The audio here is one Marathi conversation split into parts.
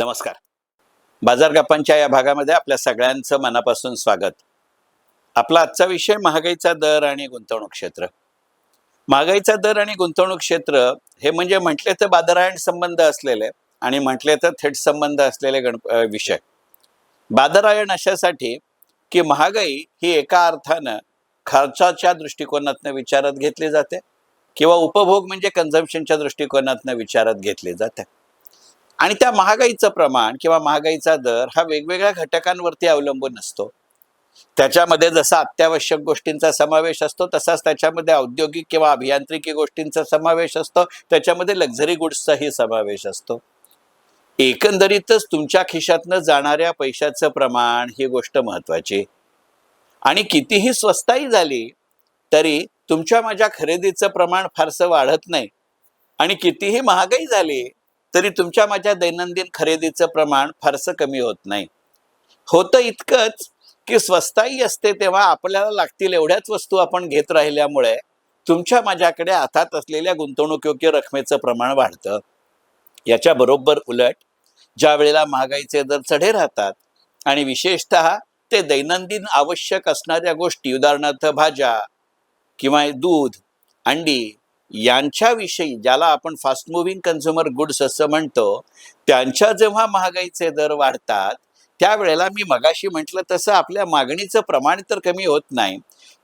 नमस्कार. बाजार गप्पांच्या या भागामध्ये आपल्या सगळ्यांचं मनापासून स्वागत. आपला आजचा विषय महागाईचा दर आणि गुंतवणूक क्षेत्र. महागाईचा दर आणि गुंतवणूक क्षेत्र हे म्हणजे म्हटले तर बादरायण संबंध असलेले आणि म्हटले तर थेट संबंध असलेले गण विषय. बादरायण अशासाठी की महागाई ही एका अर्थानं खर्चाच्या दृष्टिकोनातनं विचारात घेतली जाते किंवा उपभोग म्हणजे कन्झम्पशनच्या दृष्टिकोनातनं विचारात घेतली जाते. आणि त्या महागाईचं प्रमाण किंवा महागाईचा दर हा वेगवेगळ्या घटकांवरती अवलंबून असतो त्याच्यामध्ये जसा अत्यावश्यक गोष्टींचा समावेश असतो तसाच त्याच्यामध्ये औद्योगिक किंवा अभियांत्रिकी गोष्टींचा समावेश असतो त्याच्यामध्ये लक्झरी गुड्सचाही समावेश असतो. एकंदरीतच तुमच्या खिशातनं जाणाऱ्या पैशाचं प्रमाण ही गोष्ट महत्वाची आणि कितीही स्वस्ताही झाली तरी तुमच्या माझ्या खरेदीचं प्रमाण फारसं वाढत नाही. आणि कितीही महागाई झाली तरी तुमच्या माझ्या दैनंदिन खरेदीचं प्रमाण फारसं कमी होत नाही. होतं इतकंच की स्वस्ताई असते तेव्हा आपल्याला लागतील एवढ्याच वस्तू आपण घेत राहिल्यामुळे तुमच्या माझ्याकडे हातात असलेल्या गुंतवणुकीयोग्य रकमेचं प्रमाण वाढतं. याच्या बरोबर उलट ज्या वेळेला महागाईचे दर चढे राहतात आणि विशेषतः ते दैनंदिन आवश्यक असणाऱ्या गोष्टी उदाहरणार्थ भाज्या किंवा दूध अंडी यांच्याविषयी ज्याला आपण फास्ट मुव्हिंग कन्झ्युमर गुड्स असं म्हणतो त्यांच्या जेव्हा महागाईचे दर वाढतात त्यावेळेला मी मगाशी म्हटलं तसं आपल्या मागणीचं प्रमाण तर कमी होत नाही.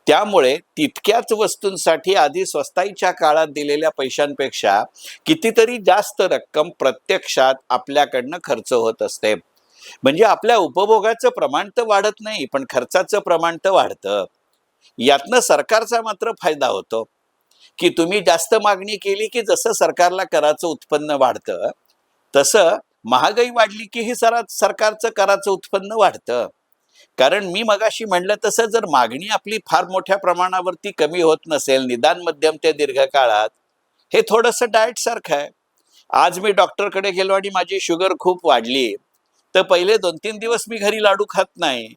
त्यामुळे तितक्याच वस्तूंसाठी आधी स्वस्ताईच्या काळात दिलेल्या पैशांपेक्षा कितीतरी जास्त रक्कम प्रत्यक्षात आपल्याकडनं खर्च होत असते. म्हणजे आपल्या उपभोगाचं प्रमाण तर वाढत नाही पण खर्चाचं प्रमाण तर वाढतं. यातनं सरकारचा मात्र फायदा होतो. की तुम्ही जास्त मागणी केली की जसं सरकारला कराचं उत्पन्न वाढतं तसं महागाई वाढली की ही सरा सरकारचं कराचं उत्पन्न वाढतं. कारण मी मगाशी म्हणलं तसं जर मागणी आपली फार मोठ्या प्रमाणावरती कमी होत नसेल निदान मध्यम ते दीर्घकाळात हे थोडंसं डाएट सारखं आहे. आज मी डॉक्टरकडे गेलो आणि माझी शुगर खूप वाढली. तर पहिले दोन तीन दिवस मी घरी लाडू खात नाही.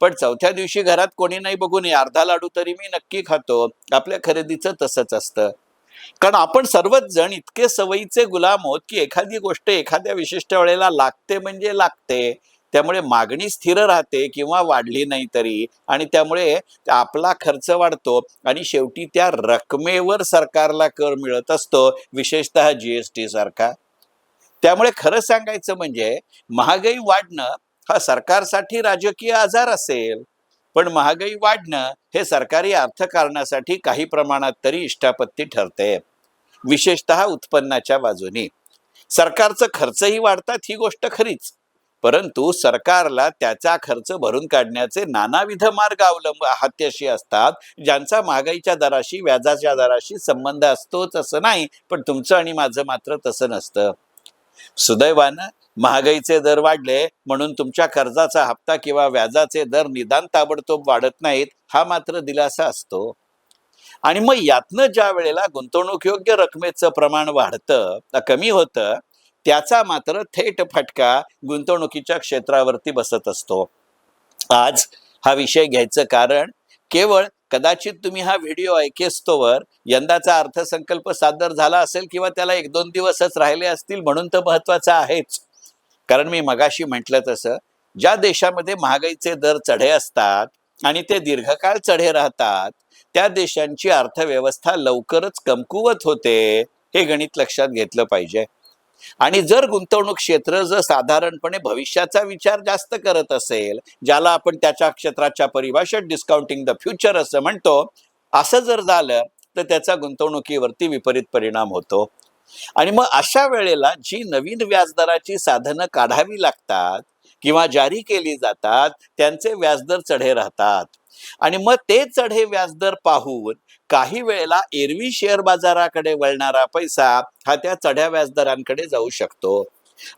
पण चौथ्या दिवशी घरात कोणी नाही बघू नये अर्धा लाडू तरी मी नक्की खातो. आपल्या खरेदीचं तसंच असतं. कारण आपण सर्वच जण इतके सवयीचे गुलाम आहोत की एखादी गोष्ट एखाद्या विशिष्ट वेळेला लागते म्हणजे लागते. त्यामुळे मागणी स्थिर राहते किंवा वाढली नाही तरी. आणि त्यामुळे आपला खर्च वाढतो आणि शेवटी त्या रकमेवर सरकारला कर मिळत असतो विशेषतः जीएसटी सारखा. त्यामुळे खरं सांगायचं म्हणजे महागाई वाढणं हा सरकारसाठी राजकीय आजार असेल पण महागाई वाढणं हे सरकारी अर्थकारणासाठी काही प्रमाणात तरी इष्टापत्ती ठरते. विशेषतः उत्पन्नाच्या बाजूने. सरकारचं खर्चही वाढतात ही गोष्ट खरीच. परंतु सरकारला त्याचा खर्च भरून काढण्याचे नानाविध मार्ग अवलंब हात्याशी असतात ज्यांचा महागाईच्या दराशी व्याजाच्या दराशी संबंध असतोच असं नाही पण तुमचं आणि माझं मात्र तसं नसतं. सुदैवानं महागाईचे दर वाढले म्हणून तुमच्या कर्जाचा हप्ता किंवा व्याजाचे दर निदान ताबडतोब वाढत नाहीत हा मात्र दिलासा असतो. आणि मग यातनं ज्या वेळेला गुंतवणूक योग्य रकमेचं प्रमाण वाढतं कमी होतं त्याचा मात्र थेट फटका गुंतवणुकीच्या क्षेत्रावरती बसत असतो. आज हा विषय घ्यायचं कारण केवळ कदाचित तुम्ही हा व्हिडिओ ऐकेस्तोवर यंदाचा अर्थसंकल्प सादर झाला असेल किंवा त्याला एक दोन दिवसच राहिले असतील म्हणून तर महत्त्वाचा आहेच. कारण मी मगाशी म्हटलं तसं ज्या देशामध्ये महागाईचे दर चढे असतात आणि ते दीर्घकाळ चढे राहतात त्या देशांची अर्थव्यवस्था लवकरच कमकुवत होते हे गणित लक्षात घेतलं पाहिजे. आणि जर गुंतवणूक क्षेत्र जर साधारणपणे भविष्याचा विचार जास्त करत असेल ज्याला आपण त्याच्या क्षेत्राच्या परिभाषेत डिस्काउंटिंग द फ्युचर असं म्हणतो असं जर झालं तर त्याचा गुंतवणुकीवरती विपरीत परिणाम होतो. आणि मग अशा वेळेला जी नवीन व्याजदराची साधनं काढावी लागतात किंवा जारी केली जातात त्यांचे व्याजदर चढे राहतात. आणि मग ते चढे व्याजदर पाहून काही वेळेला एरवी शेअर बाजाराकडे वळणारा पैसा हा त्या चढ्या व्याजदरांकडे जाऊ शकतो.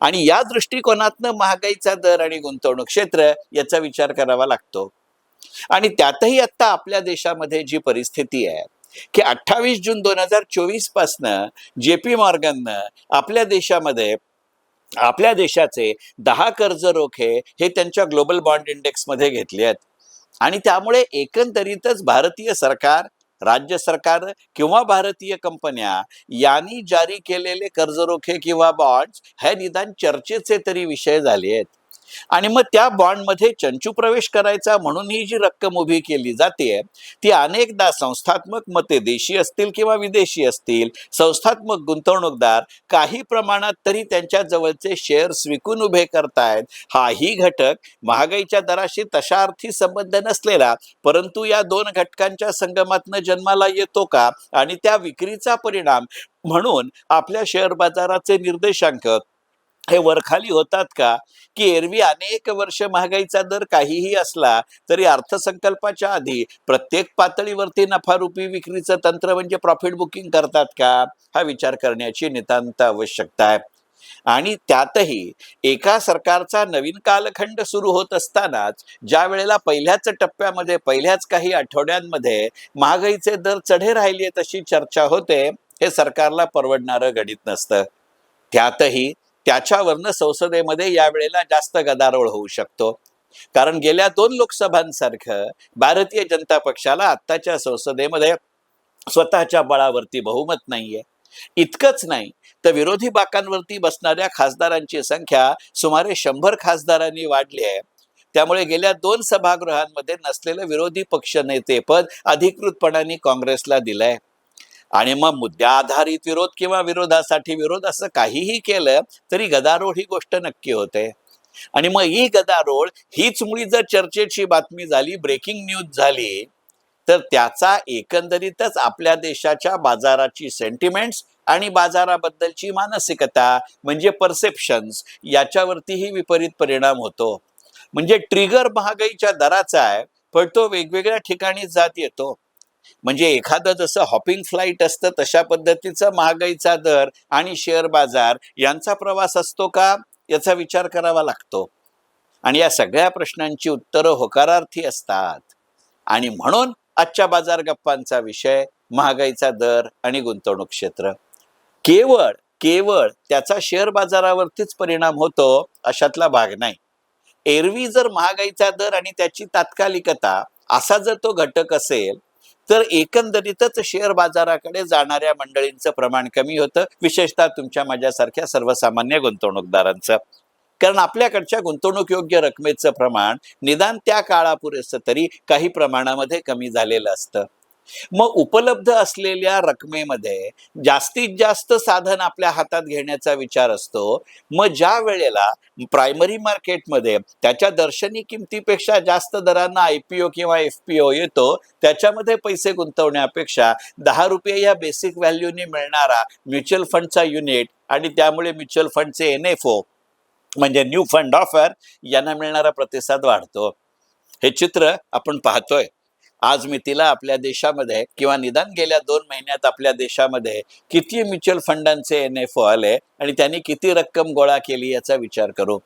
आणि या दृष्टिकोनातनं महागाईचा दर आणि गुंतवणूक क्षेत्र याचा विचार करावा लागतो. आणि त्यातही आता आपल्या देशामध्ये जी परिस्थिती आहे की अठ्ठावीस जून दोन हजार चोवीस पासनं जे पी मॉर्गननं आपल्या देशामध्ये आपल्या देशाचे दहा कर्ज रोखे हे त्यांच्या ग्लोबल बॉन्ड इंडेक्समध्ये घेतले आहेत. आणि त्यामुळे एकंदरीतच भारतीय सरकार राज्य सरकार किंवा भारतीय कंपन्या यांनी जारी केलेले कर्जरोखे किंवा बॉन्ड्स हे निदान चर्चेचे तरी विषय झाले आहेत. आणि मग त्या बॉन्डमध्ये चंचू प्रवेश करायचा म्हणून ही जी रक्कम उभी केली जाते ती अनेकदा संस्थात्मक मते देशी असतील किंवा विदेशी असतील संस्थात्मक गुंतवणूकदार काही प्रमाणात तरी त्यांच्या जवळचे शेअर्स विकून उभे करतायत. हाही घटक महागाईच्या दराशी तशा अर्थी संबंध नसलेला परंतु या दोन घटकांच्या संगमातनं जन्माला येतो का? आणि त्या विक्रीचा परिणाम म्हणून आपल्या शेअर बाजाराचे निर्देशांक हे वरखाली होतात का? की एरवी अनेक वर्ष महागाईचा दर काहीही असला तरी अर्थसंकल्पाच्या आधी प्रत्येक पातळीवरती नफारूपी विक्रीचं तंत्र म्हणजे प्रॉफिट बुकिंग करतात का? हा विचार करण्याची नितांत आवश्यकता आहे. आणि त्यातही एका सरकारचा नवीन कालखंड सुरू होत असतानाच ज्या वेळेला पहिल्याच टप्प्यामध्ये पहिल्याच काही आठवड्यांमध्ये महागाईचे दर चढे राहिले तशी चर्चा होते हे सरकारला परवडणारं गणित नसतं. त्यातही त्याच्यावरनं संसदेमध्ये यावेळेला जास्त गदारोळ होऊ शकतो. कारण गेल्या दोन लोकसभांसारखं भारतीय जनता पक्षाला आत्ताच्या संसदेमध्ये स्वतःच्या बळावरती बहुमत नाहीये. इतकंच नाही तर विरोधी बाकांवरती बसणाऱ्या खासदारांची संख्या सुमारे शंभर खासदारांनी वाढली आहे. त्यामुळे गेल्या दोन सभागृहांमध्ये नसलेलं विरोधी पक्ष नेते पद अधिकृतपणाने काँग्रेसला दिलंय. आणि मग मुद्द्या आधारित विरोध किंवा विरोधासाठी विरोध असं काहीही केलं तरी गदारोळ ही गोष्ट नक्की होते. आणि मग ही गदारोळ हीच मुळी जर चर्चेची बातमी झाली ब्रेकिंग न्यूज झाली तर त्याचा एकंदरीतच आपल्या देशाच्या बाजाराची सेंटिमेंट्स आणि बाजाराबद्दलची मानसिकता म्हणजे परसेप्शन्स याच्यावरतीही विपरीत परिणाम होतो. म्हणजे ट्रिगर महागाईच्या दराचा आहे पण तो वेगवेगळ्या ठिकाणी जात येतो. म्हणजे एखादं जसं हॉपिंग फ्लाईट असतं तशा पद्धतीचा महागाईचा दर आणि शेअर बाजार यांचा प्रवास असतो का? याचा विचार करावा लागतो. आणि या सगळ्या प्रश्नांची उत्तरं होकारार्थी असतात. आणि म्हणून आजच्या बाजार गप्पांचा विषय महागाईचा दर आणि गुंतवणूक क्षेत्र. केवळ केवळ त्याचा शेअर बाजारावरतीच परिणाम होतो अशातला भाग नाही. एरवी जर महागाईचा दर आणि त्याची तात्कालिकता असा जर तो घटक असेल तर एकंदरीतच शेअर बाजाराकडे जाणाऱ्या मंडळींचं प्रमाण कमी होतं. विशेषतः तुमच्या माझ्यासारख्या सर्वसामान्य गुंतवणूकदारांचं. कारण आपल्याकडच्या गुंतवणूक योग्य रकमेचं प्रमाण निदान त्या काळापुरेसं तरी काही प्रमाणामध्ये कमी झालेलं असतं. मग उपलब्ध असलेल्या रकमेमध्ये जास्तीत जास्त साधन आपल्या हातात घेण्याचा विचार असतो. मग ज्या वेळेला प्रायमरी मार्केटमध्ये त्याच्या दर्शनी किमतीपेक्षा जास्त दरांना आय पी ओ किंवा एफ पी ओ येतो त्याच्यामध्ये पैसे गुंतवण्यापेक्षा दहा रुपये या बेसिक व्हॅल्यूने मिळणारा म्युच्युअल फंडचा युनिट आणि त्यामुळे म्युच्युअल फंडचे एन एफ ओ म्हणजे न्यू फंड ऑफर यांना मिळणारा प्रतिसाद वाढतो. हे चित्र आपण पाहतोय. आज मी तिला आपल्या देशामध्ये किंवा निदान गेल्या दोन महिन्यात आपल्या देशामध्ये किती म्युच्युअल फंडांचे एन एफ ओ आले आणि त्यांनी किती रक्कम गोळा केली याचा विचार करू.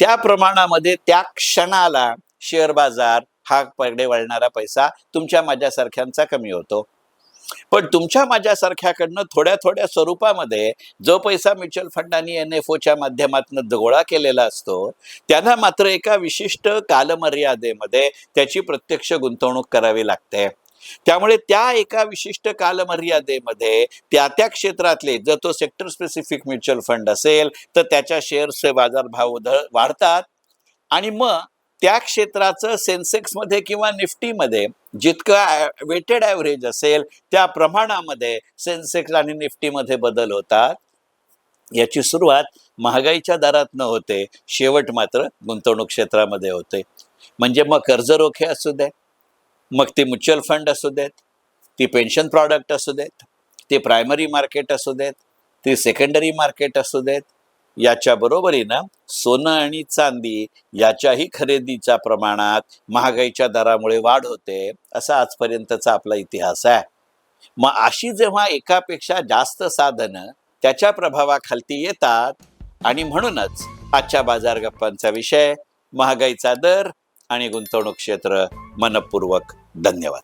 त्या प्रमाणामध्ये त्या क्षणाला शेअर बाजार हा पगडे वळणारा पैसा तुमच्या माझ्यासारख्यांचा कमी होतो. पण तुमच्या माझ्यासारख्याकडनं थोड्या थोड्या स्वरूपामध्ये जो पैसा म्युच्युअल फंड आणि एन एफ ओच्या माध्यमातून गोळा केलेला असतो त्यांना मात्र एका विशिष्ट कालमर्यादेमध्ये त्याची प्रत्यक्ष गुंतवणूक करावी लागते. त्यामुळे त्या एका विशिष्ट कालमर्यादेमध्ये त्या त्या क्षेत्रातले जर तो सेक्टर स्पेसिफिक म्युच्युअल फंड असेल तर त्याच्या शेअर्सचे बाजारभाव उधळ वाढतात. आणि मग त्या क्षेत्राचं सेन्सेक्समध्ये किंवा निफ्टीमध्ये जितकं वेटेड ॲव्हरेज असेल त्या प्रमाणामध्ये सेन्सेक्स आणि निफ्टीमध्ये बदल होतात. याची सुरुवात महागाईच्या दरात न होते. शेवट मात्र गुंतवणूक क्षेत्रामध्ये होते. म्हणजे मग कर्जरोखे असू दे मग ती म्युच्युअल फंड असू देत ती पेन्शन प्रॉडक्ट असू देत ती प्रायमरी मार्केट असू देत ती सेकंडरी मार्केट असू देत याच्या बरोबरीनं सोनं आणि चांदी याच्याही खरेदीच्या प्रमाणात महागाईच्या दरामुळे वाढ होते असा आजपर्यंतचा आपला इतिहास आहे. मग अशी जेव्हा एकापेक्षा जास्त साधनं त्याच्या प्रभावाखालती येतात आणि म्हणूनच आजच्या बाजार गप्पांचा विषय महागाईचा दर आणि गुंतवणूक क्षेत्र मनपूर्वक धन्यवाद.